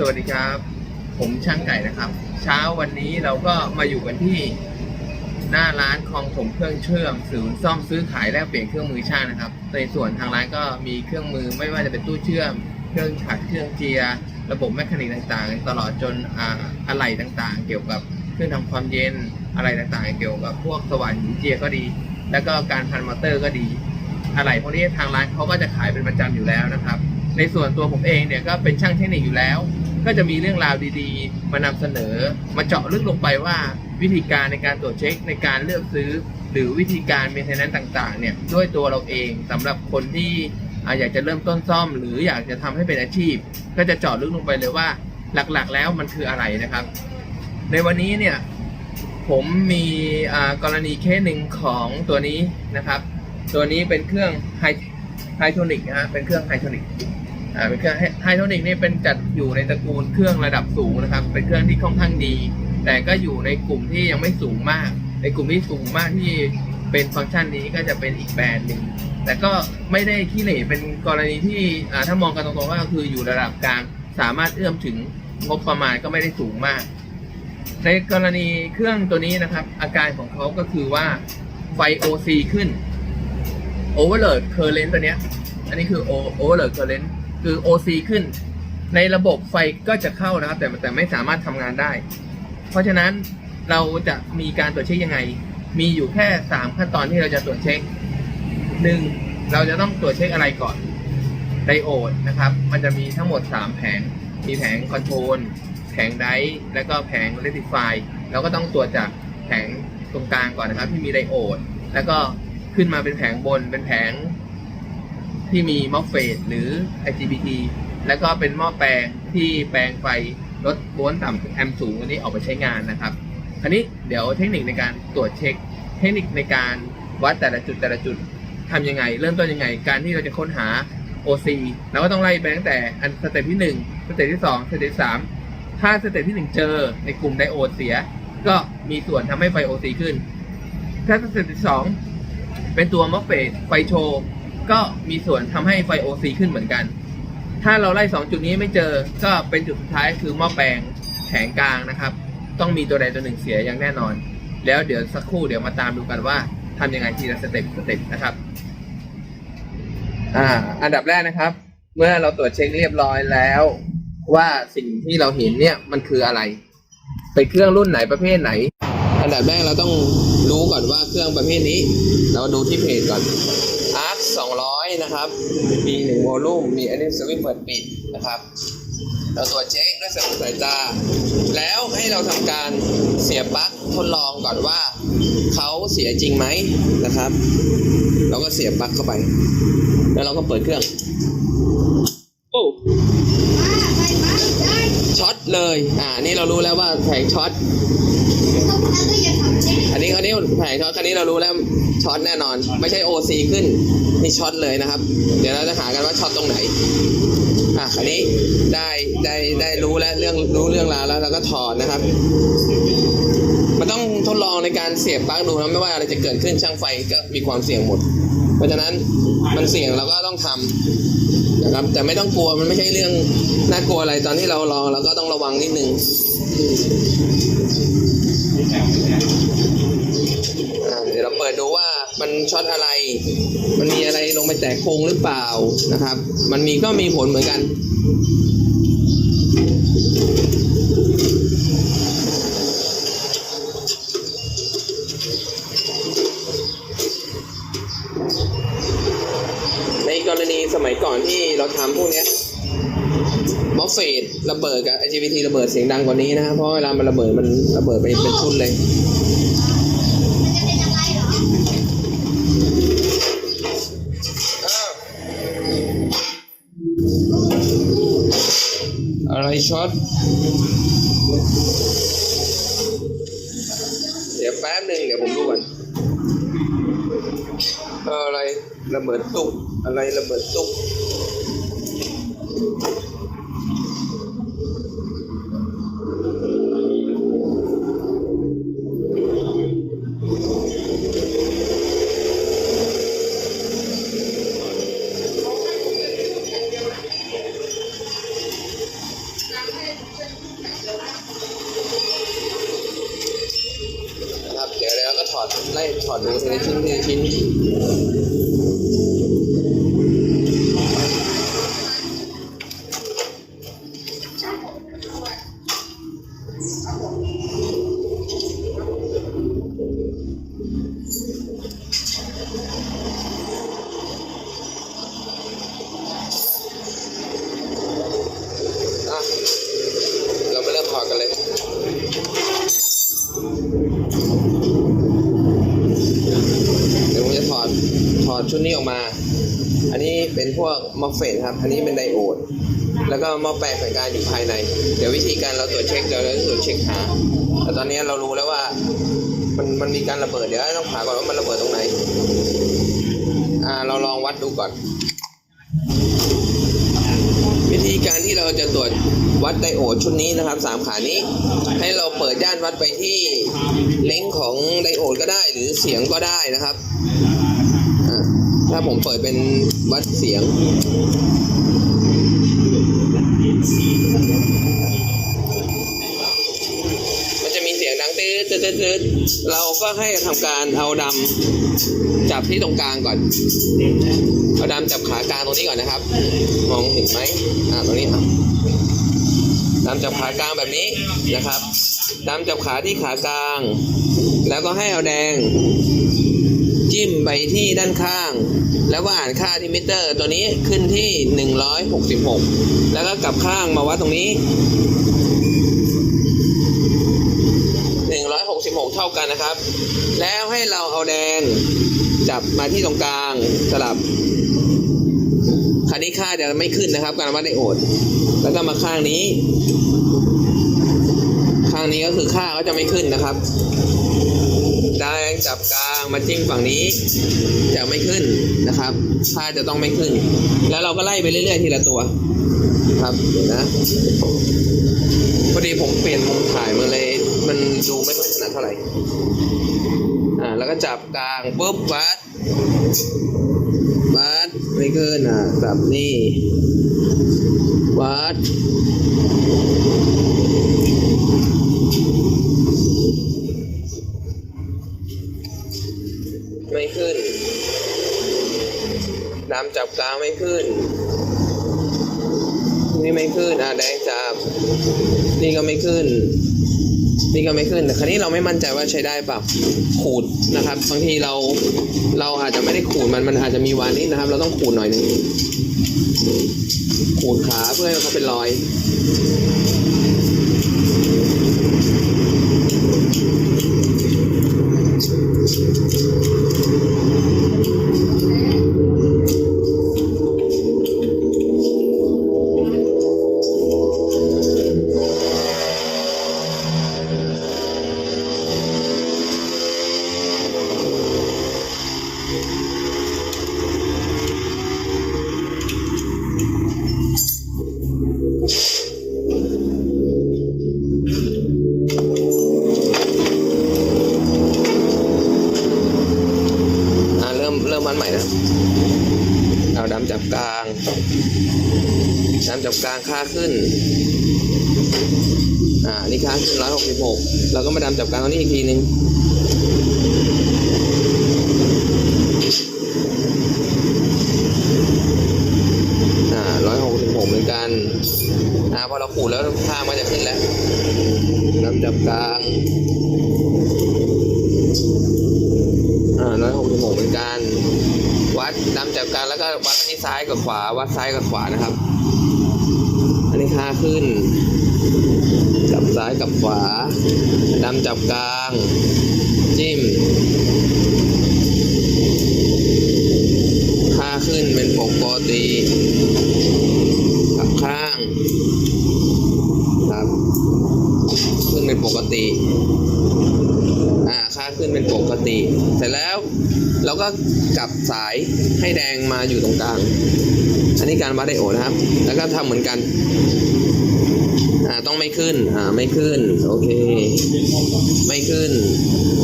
สวัสดีครับ ผมช่างไก่นะครับ เช้าวันนี้เราก็มาอยู่กันที่หน้าร้านคลองถมเครื่องเชื่อมศูนย์ซ่อมซื้อขายแลกเปลี่ยนเครื่องมือช่างนะครับในส่วนทางร้านก็มีเครื่องมือไม่ว่าจะเป็นตู้เชื่อม เครื่องขัดเครื่องเจียร์ระบบแมคานิกต่างๆ ตลอดจนออะไหล่ต่างๆ เกี่ยวกับเครื่องทำความเย็นอะไรต่างๆ เกี่ยวกับพวกสว่านหินเจียก็ดี แล้วก็การพันมอเตอร์ก็ดีอะไรพวกนี้ทางร้านเขาก็จะขายเป็นประจำอยู่แล้วนะครับ ในส่วนตัวผมเองเนี่ยก็เป็นช่างเทคนิคอยู่แล้ว ก็จะมีเรื่องราวดีๆ มานำเสนอ มาเจาะลึกลงไปว่าวิธีการในการตรวจเช็คในการเลือกซื้อ หรือวิธีการเมนเทนแนนต่างๆเนี่ยด้วยตัวเราเองสำหรับคนที่อยากจะเริ่มต้นซ่อม หรืออยากจะทำให้เป็นอาชีพ ก็จะเจาะลึกลงไปเลยว่าหลักๆ แล้วมันคืออะไรนะครับ ในวันนี้เนี่ยผมมีกรณีเคสหนึ่งของตัวนี้นะครับ ตัวนี้เป็นเครื่องไฮไฮโทนิกนะฮะเป็นเครื่องไฮโทนิก อ่าเป็นเครื่องไฮโทนิกนี่เป็นจัดอยู่ในตระกูลเครื่องระดับสูงนะครับ เป็นเครื่องที่ค่อนข้างดี แต่ก็อยู่ในกลุ่มที่ยังไม่สูงมาก ในกลุ่มที่สูงมากที่เป็นฟังก์ชันนี้ก็จะเป็นอีกแบรนด์หนึ่งแต่ก็ไม่ได้ขี้เหร่เป็นกรณีที่อ่าถ้ามองกันตรงๆก็คืออยู่ระดับกลางสามารถเอื้อมถึงงบประมาณก็ไม่ได้สูงมาก ในกรณีเครื่องตัวนี้นะครับ อาการของเขาก็คือว่าไฟ OC ขึ้น Overload Current ตัวเนี้ย อันนี้คือ Overload Current คือ OC ขึ้น ในระบบไฟก็จะเข้านะครับ แต่แต่ไม่สามารถทำงานได้ เพราะฉะนั้นเราจะมีการตรวจเช็คยังไง มีอยู่แค่ 3 ขั้นตอนที่เราจะตรวจเช็ค 1. เราจะต้องตรวจเช็คอะไรก่อนไดโอดนะครับ มันจะมีทั้งหมด 3 แผง มีแผงคอนโทรลแผงไดร์แล้วก็แผงเรติฟายเราก็ต้องตรวจจากแผงตรงกลางก่อนนะครับ ที่มีไดโอด แล้วก็ขึ้นมาเป็นแผงบนเป็นแผง ที่มีมอฟเฟตหรือ IGBT แล้วก็เป็นหม้อแปลงที่แปลงไฟลดโวลต์ต่ำแอมป์สูงอันนี้ออกไปใช้งานนะครับคราวนี้เดี๋ยวเทคนิคในการตรวจเช็ค เทคนิคในการวัดแต่ละจุดแต่ละจุดทำยังไง เริ่มต้นยังไง การที่เราจะค้นหา OC เราก็ต้องไล่ไปตั้งแต่อันสเต็ปที่1สเต็ปที่2สเต็ปที่3ถ้าสเต็ปที่ 1 เจอในกลุ่มไดโอดเสีย ก็มีส่วนทำให้ไฟ OC ขึ้น ถ้าสเต็ปที่ 2 เป็นตัวมอฟเฟตไฟโชว์ ก็มีส่วนทำให้ไฟ OC ขึ้นเหมือนกัน ถ้าเราไล่ 2 จุดนี้ไม่เจอก็เป็นจุดสุดท้ายคือหม้อแปลงแผงกลางนะครับ ต้องมีตัวใดตัวหนึ่งเสียอย่างแน่นอน แล้วเดี๋ยวสักครู่เดี๋ยวมาตามดูกันว่าทำยังไงทีละสเต็ปสเต็ปนะครับอ่าอันดับแรกนะครับ เมื่อเราตรวจเช็คเรียบร้อยแล้ว ว่าสิ่งที่เราเห็นเนี่ยมันคืออะไรเป็นเครื่องรุ่นไหนประเภทไหน อันดับแรกเราต้องรู้ก่อนว่าเครื่องประเภทนี้ เราดูที่เพจก่อน นะครับ มีหนึ่งโวลูมมีอันนี้สวิตช์เปิดปิดนะครับ เราตรวจเช็คด้วยสายตา แล้วให้เราทำการเสียบปลั๊กทดลองก่อนว่าเขาเสียจริงไหมนะครับ เราก็เสียบปลั๊กเข้าไป แล้วเราก็เปิดเครื่อง เลย อ่า นี่เรารู้แล้วว่าแผงช็อต อันนี้อันนี้แผงช็อตคันนี้เรารู้แล้วช็อตแน่นอน ไม่ใช่ OC ขึ้น นี่ช็อตเลยนะครับ เดี๋ยวเราจะหากันว่าช็อตตรงไหน อะ อันนี้ได้ได้ได้รู้แล้วเรื่องรู้เรื่องราวแล้วเราก็ถอดนะครับ มันต้องทดลองในการเสียบปลั๊กดูนะไม่ว่าอะไรจะเกิดขึ้นช่างไฟก็มีความเสี่ยงหมด เพราะฉะนั้นมันเสี่ยงเราก็ต้องทำนะครับ แต่ไม่ต้องกลัวมันไม่ใช่เรื่องน่ากลัวอะไรตอนที่เราลองเราก็ต้องระวังนิดนึงเดี๋ยวเราเปิดดูว่ามันช็อตอะไร มันมีอะไรลงไปแตกโครงหรือเปล่านะครับ มันมีก็มีผลเหมือนกัน ก่อนที่เราทำพวกเนี้ยมอฟเฟตระเบิดกับ IGBT ระเบิดเสียงดังกว่านี้นะเพราะเวลามันระเบิดมันระเบิดไปเป็นชุดเลยอะไรช็อต เดี๋ยวแป๊บหนึ่งเดี๋ยวผมดูก่อนอะไรระเบิดตุกอะไรระเบิดตุก มอฟเฟตครับ อันนี้เป็นไดโอด แล้วก็ม้อแปลงสัญญาณอยู่ภายใน เดี๋ยววิธีการเราตรวจเช็คเดี๋ยวเราจะตรวจเช็คหา แต่ตอนนี้เรารู้แล้วว่ามันมันมีการระเบิด เดี๋ยวต้องหาก่อนว่ามันระเบิดตรงไหน อ่า เราลองวัดดูก่อน วิธีการที่เราจะตรวจวัดไดโอดชุดนี้นะครับสามขานี้ ให้เราเปิดย่านวัดไปที่เล้งของไดโอดก็ได้ หรือเสียงก็ได้นะครับ ถ้าผมเปิดเป็นวัดเสียง มันจะมีเสียงดังตืดตืดตืดตืดเราก็ให้ทำการเอาดำจับที่ตรงกลางก่อน เอาดำจับขากลางตรงนี้ก่อนนะครับ มองเห็นไหมอ่าตรงนี้ครับดำจับขากลางแบบนี้นะครับดำจับขาที่ขากลาง แล้วก็ให้เอาแดง จิ้มไปที่ด้านข้าง แล้วก็อ่านค่าที่มิเตอร์ ตัวนี้ขึ้นที่ 166 แล้วก็กลับข้างมาวัดตรงนี้ 166 เท่ากันนะครับ แล้วให้เราเอาแดงจับมาที่ตรงกลางสลับคราวนี้ค่าจะไม่ขึ้นนะครับ การวัดไดโอด แล้วก็มาข้างนี้ ข้างนี้ก็คือค่าก็จะไม่ขึ้นนะครับ แดงจับกลางมาจิ้มฝั่งนี้ จะไม่ขึ้นนะครับค่าจะต้องไม่ขึ้น แล้วเราก็ไล่ไปเรื่อยๆทีละตัวครับนะพอดีผมเปลี่ยนมุมถ่ายมาเลย มันดูไม่ค่อยถนัดเท่าไหร่อ่าแล้วก็จับกลางปุ๊บวัดวัดไม่ขึ้นอะจับนี่วัด ดำจับกลางไม่ขึ้น นี่ไม่ขึ้นอะแดงจับ นี่ก็ไม่ขึ้น นี่ก็ไม่ขึ้นแต่ครั้นี้เราไม่มั่นใจว่าใช้ได้เปล่าขูดนะครับบางทีเราเราอาจจะไม่ได้ขูดมันมันอาจจะมีวานิดนะครับ เราต้องขูดหน่อยหนึงขูดขาเพื่อให้เขาเป็นรอย อ่านี่ค่าขึ้นร้อยหกสิบหกเราก็มาดำจับกางตรงนี้อีกทีนึงอ่าร้อยหกสิบหกเหมือนกันอ่าพอเราขูดแล้วค่ามันจะขึ้นแล้วดำจับกลางอ่าร้อยหกสิบหกเหมือนกัน วัดนำจากกันแล้วก็วัดอันนี้ซ้ายกับขวา วัดซ้ายกับขวานะครับ อันนี้ค่าขึ้น จับซ้ายกับขวานำจับกลาง จิ้มค่าขึ้นเป็นปกติกับข้างครับขึ้นเป็นปกติอ่าค่าขึ้นเป็นปกติ เสร็จแล้วเราก็กลับสายให้แดงมาอยู่ตรงกลางอันนี้การวัดไดโอนะครับ แล้วก็ทำเหมือนกัน ไม่ขึ้นอ่าไม่ขึ้น โอเค ไม่ขึ้น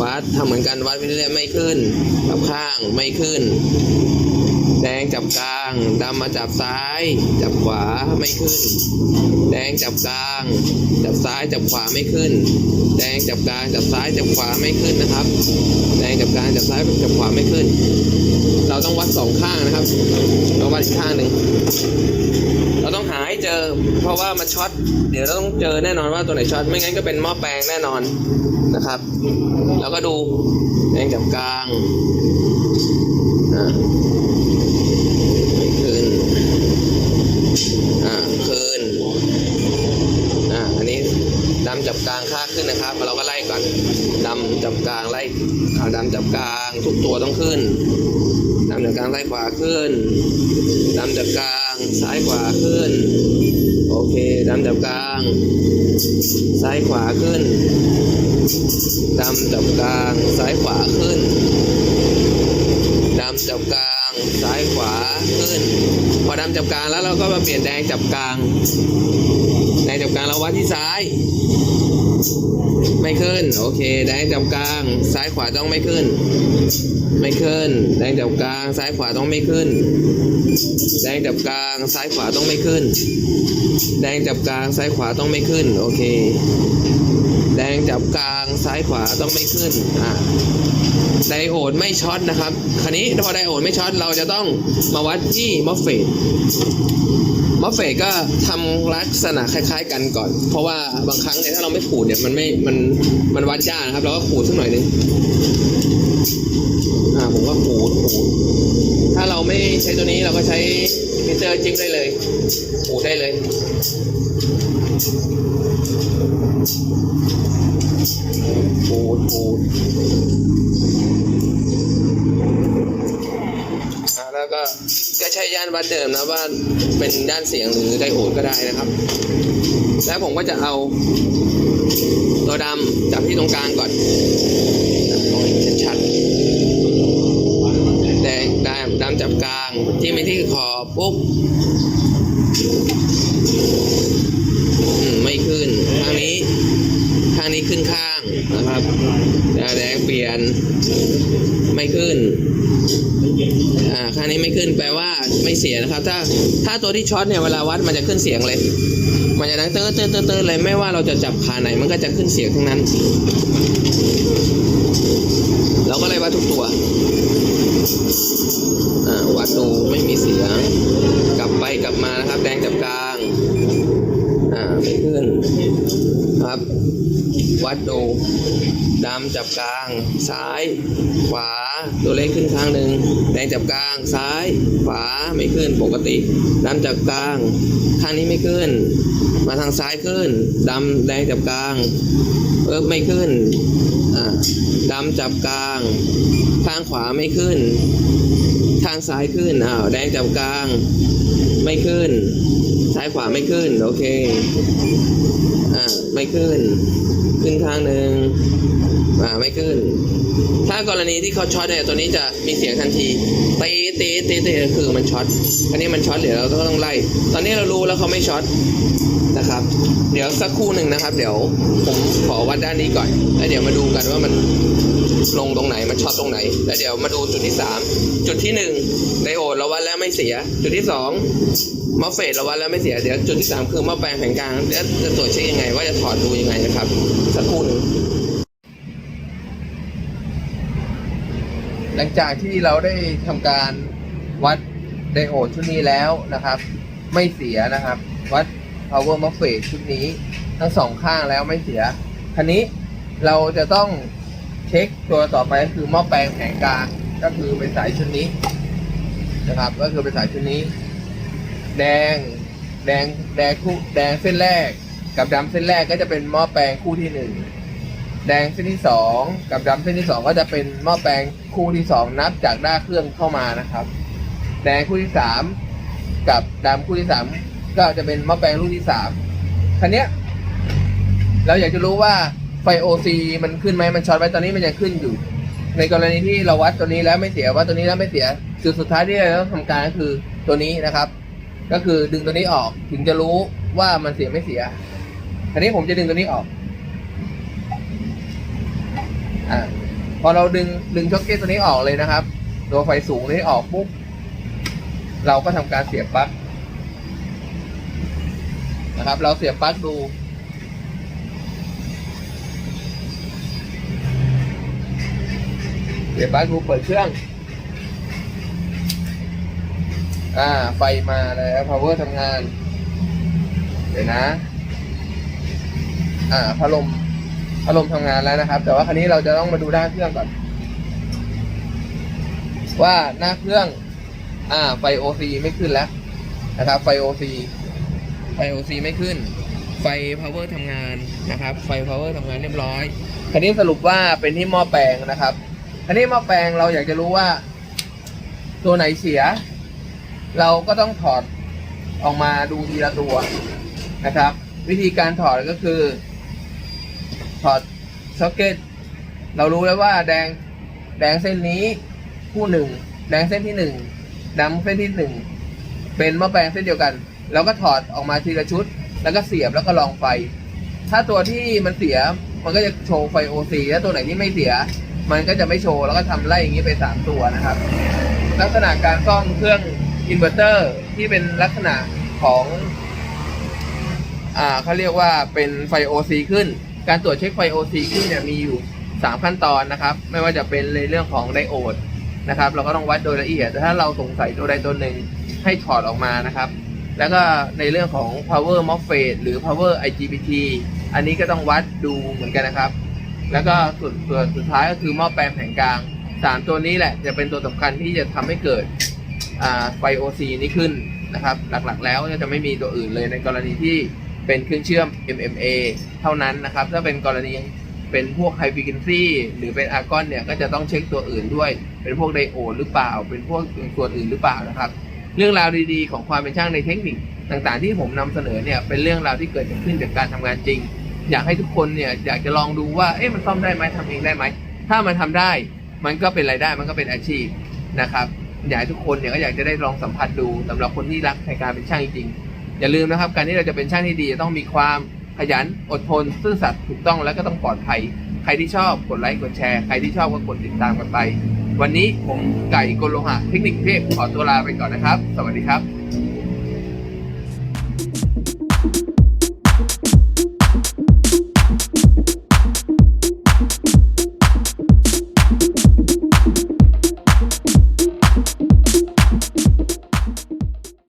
วัดทำเหมือนกันวัดไปเรื่อยไม่ขึ้นกับข้างไม่ขึ้น แดงจับกลางดำมาจับซ้าย จับขวาไม่ขึ้น แดงจับกลาง จับซ้ายจับขวาไม่ขึ้น แดงจับกลางจับซ้ายจับขวาไม่ขึ้นนะครับ แดงจับกลางจับซ้ายจับขวาไม่ขึ้น เราต้องวัดสองข้างนะครับเราวัดอีกข้างหนึ่ง เราต้องหาให้เจอ เพราะว่ามันช็อต เดี๋ยวเราต้องเจอแน่นอนว่าตัวไหนช็อต ไม่งั้นก็เป็นหม้อแปลงแน่นอนนะครับ แล้วก็ดูแดงจับกลางอ่าไม่ขึ้นอ่าขึ้นอ่าอันนี้ดำจับกลางค่าขึ้นนะครับเราก็ไล่ก่อนดำจับกลางไล่เอาดำจับกลางทุกตัวต้องขึ้นดำจับกลางไล่ขวาขึ้นดำจับกลาง ซ้ายขวาขึ้น โอเคดำจับกลาง ซ้ายขวาขึ้นดำจับกลาง ซ้ายขวาขึ้นดำจับกลาง ซ้ายขวาขึ้น พอดำจับกลางแล้วเราก็มาเปลี่ยนแดงจับกลางแดงจับกลางเราวัดที่ซ้าย ไม่ขึ้น โอเค แดงจับกลาง ซ้ายขวาต้องไม่ขึ้น ไม่ขึ้น แดงจับกลาง ซ้ายขวาต้องไม่ขึ้น แดงจับกลาง ซ้ายขวาต้องไม่ขึ้น แดงจับกลาง ซ้ายขวาต้องไม่ขึ้น โอเค แดงจับกลาง ซ้ายขวาต้องไม่ขึ้น อ่าไดโอดไม่ช็อตนะครับ คราวนี้พอไดโอดไม่ช็อตเราจะต้องมาวัดที่มอฟเฟต มอฟเฟตก็ทำลักษณะคล้าย ๆ กันก่อน เพราะว่าบางครั้งเนี่ยถ้าเราไม่ขูดเนี่ยมันไม่มันมันวัดยากนะครับ เราก็ขูดสักหน่อยนึงอ่าผมก็ขูดขูดถ้าเราไม่ใช้ตัวนี้เราก็ใช้มิเตอร์จิ้มได้เลยขูดได้เลยขูดขูด อ่าแล้ว ก็ก็ใช้ย่านวัดเดิมนะว่าเป็นด้านเสียงหรือไดโอดก็ได้นะครับ แล้วผมก็จะเอาตัวดำจับที่ตรงกลางก่อนเอาให้ชัดๆแดงดำดำจับกลางที่ไปที่คอปุ๊บไม่ขึ้นข้างนี้ข้างนี้ขึ้นข้าง นะครับแล้วแดงเปลี่ยนไม่ขึ้นอ่าค่านี้ไม่ขึ้นแปลว่าไม่เสียนะครับ ถ้าถ้าตัวที่ช็อตเนี่ยเวลาวัดมันจะขึ้นเสียงเลย มันจะดังเตอร์เตอร์เตอร์เตอร์เลยไม่ว่าเราจะจับขาไหนมันก็จะขึ้นเสียงทั้งนั้น เราก็เลยวัดทุกตัวอ่าวัดดูไม่มีเสียง กลับไปกลับมานะครับ แดงจับกลางอ่าไม่ขึ้นครับ วัดดูดำจับกลาง ซ้าย ขวา ตัวเลขขึ้นข้างหนึ่งแดงจับกลาง ซ้าย ขวาไม่ขึ้นปกติดำจับกลางข้างนี้ไม่ขึ้น มาทางซ้ายขึ้นดำแดงจับกลางเออไม่ขึ้นดำจับกลาง ข้างขวาไม่ขึ้น ข้างซ้ายขึ้นอ้าวแดงจับกลาง ไม่ขึ้น ซ้ายขวาไม่ขึ้น โอเค อ่าไม่ขึ้น ขึ้นข้างหนึ่งอ่าไม่ขึ้น ถ้ากรณีที่เขาช็อตเนี่ยตัวนี้จะมีเสียงทันทีตีตีตีตีคือมันช็อตอันนี้มันช็อตเดี๋ยวเราก็ต้องไล่ ตอนนี้เรารู้แล้วเขาไม่ช็อตนะครับ เดี๋ยวสักครู่หนึ่งนะครับ เดี๋ยวผมขอวัดด้านนี้ก่อนแล้วเดี๋ยวมาดูกันว่ามันลงตรงไหนมันช็อตตรงไหน แล้วเดี๋ยวมาดูจุดที่สามจุดที่หนึ่งไดโอดเราวัดแล้วไม่เสีย จุดที่สอง มอเฟสเราวัดแล้วไม่เสียเดี๋ยวจุดที่สามคือม้อแปลงแผงกลางแล้วจะตรวจเช็คยังไง ว่าจะถอดดูยังไงนะครับ สักครู่หนึ่งหลังจากที่เราได้ทำการวัดไดโอดชุดนี้แล้วนะครับ ไม่เสียนะครับ วัด power m o f f e t ชุดนี้ ทั้งสองข้างแล้วไม่เสียคันนี้เราจะต้องเช็คตัวต่อไปก็คือหม้อแปลงแผงกลางก็คือเป็นสายชุดนี้นะครับ ก็คือเป็นสายชุดนี้ แดง แดงแดงคู่แดงเส้นแรก กับดำเส้นแรกก็จะเป็นหม้อแปลงคู่ที่หนึ่งแดงเส้นที่สองกับดำเส้นที่สองก็จะเป็นหม้อแปลงคู่ที่สองนับจากหน้าเครื่องเข้ามานะครับ แดงคู่ที่สามกับดำคู่ที่สามก็จะเป็นหม้อแปลงลูกที่สามคันเนี้ย เราอยากจะรู้ว่าไฟ OC มันขึ้นไหมมันช็อตไว้ตอนนี้มันยังขึ้นอยู่ ในกรณีที่เราวัดตัวนี้แล้วไม่เสียวัดตัวนี้แล้วไม่เสียจุดสุดท้ายที่เราต้องทำการก็คือตัวนี้นะครับ ก็คือดึงตัวนี้ออกถึงจะรู้ว่ามันเสียไม่เสียทีนี้ผมจะดึงตัวนี้ออก อ่า พอเราดึงดึงช็อคเก็ตตัวนี้ออกเลยนะครับ ตัวไฟสูงนี้ออกปุ๊บ เราก็ทำการเสียบปลั๊กนะครับ เราเสียบปลั๊กดู เสียบปลั๊กดูเปิดเครื่อง อ่า ไฟมาแล้ว power ทำงาน เดี๋ยวนะ อ่า พัดลม พัดลมทำงานแล้วนะครับ แต่ว่าคราวนี้เราจะต้องมาดูด้าเครื่องก่อน ว่าหน้าเครื่อง อ่า ไฟ OC ไม่ขึ้นแล้ว นะครับ ไฟ OC ไฟ OC ไม่ขึ้น ไฟ power ทำงานนะครับ ไฟ power ทำงานเรียบร้อย คราวนี้สรุปว่าเป็นที่หม้อแปลงนะครับคราวนี้หม้อแปลงเราอยากจะรู้ว่า ตัวไหนเสีย เราก็ต้องถอดออกมาดูทีละตัวนะครับ วิธีการถอดก็คือ ถอดซ็อกเก็ตเรารู้แล้วว่าแดงแดงเส้นนี้คู่หนึ่งแดงเส้นที่หนึ่งดำเส้นที่หนึ่งเป็นม้อแปลงเส้นเดียวกันเราก็ถอดออกมาทีละชุด แล้วก็เสียบแล้วก็ลองไฟ ถ้าตัวที่มันเสียมันก็จะโชว์ไฟ OC ถ้าตัวไหนที่ไม่เสีย มันก็จะไม่โชว์แล้วก็ทำไล่อย่างนี้ไปสามตัวนะครับ ลักษณะการซ่อมเครื่อง อินเวอร์เตอร์ที่เป็นลักษณะของอ่าเขาเรียกว่าเป็นไฟ OC ขึ้น การตรวจเช็คไฟ OC ขึ้นเนี่ยมีอยู่ 3 ขั้นตอนนะครับ ไม่ว่าจะเป็นในเรื่องของไดโอดนะครับ เราก็ต้องวัดโดยละเอียดแต่ถ้าเราสงสัยตัวใดตัวหนึ่งให้ถอดออกมานะครับ แล้วก็ในเรื่องของ power MOSFET หรือ power IGBT อันนี้ก็ต้องวัดดูเหมือนกันนะครับ แล้วก็ส่วนสุดท้ายก็คือหม้อแปลงแผงกลางสามตัวนี้แหละจะเป็นตัวสำคัญที่จะทำให้เกิด ไฟ OC นี้ขึ้นนะครับ หลักๆ แล้วจะไม่มีตัวอื่นเลยในกรณีที่เป็นเครื่องเชื่อม MMA เท่านั้นนะครับ ถ้าเป็นกรณีเป็นพวก High Frequency หรือเป็นอาร์กอนเนี่ยก็จะต้องเช็คตัวอื่นด้วย เป็นพวกไดโอดหรือเปล่า เป็นพวกส่วนอื่นหรือเปล่านะครับ เรื่องราวดีๆ ของความเป็นช่างในเทคนิคต่างๆ ที่ผมนำเสนอเนี่ยเป็นเรื่องราวที่เกิดขึ้นจากการทำงานจริง อยากให้ทุกคนเนี่ยอยากจะลองดูว่าเอ๊ะมันซ่อมได้ไหมทำเองได้ไหมถ้ามันทำได้ มันก็เป็นรายได้มันก็เป็นอาชีพนะครับ อยากให้ทุกคนเนี่ยก็อยากจะได้ลองสัมผัสดูสำหรับคนที่รักในการเป็นช่างจริงๆอย่าลืมนะครับ การที่เราจะเป็นช่างที่ดีจะต้องมีความขยันอดทน ซื่อสัตย์ถูกต้องแล้วก็ต้องปลอดภัย ใครที่ชอบกดไลค์กดแชร์ใครที่ชอบก็กดติดตามกันไป วันนี้ผมไก่กลโลหะเทคนิคเทพขอตัวลาไปก่อนนะครับ สวัสดีครับ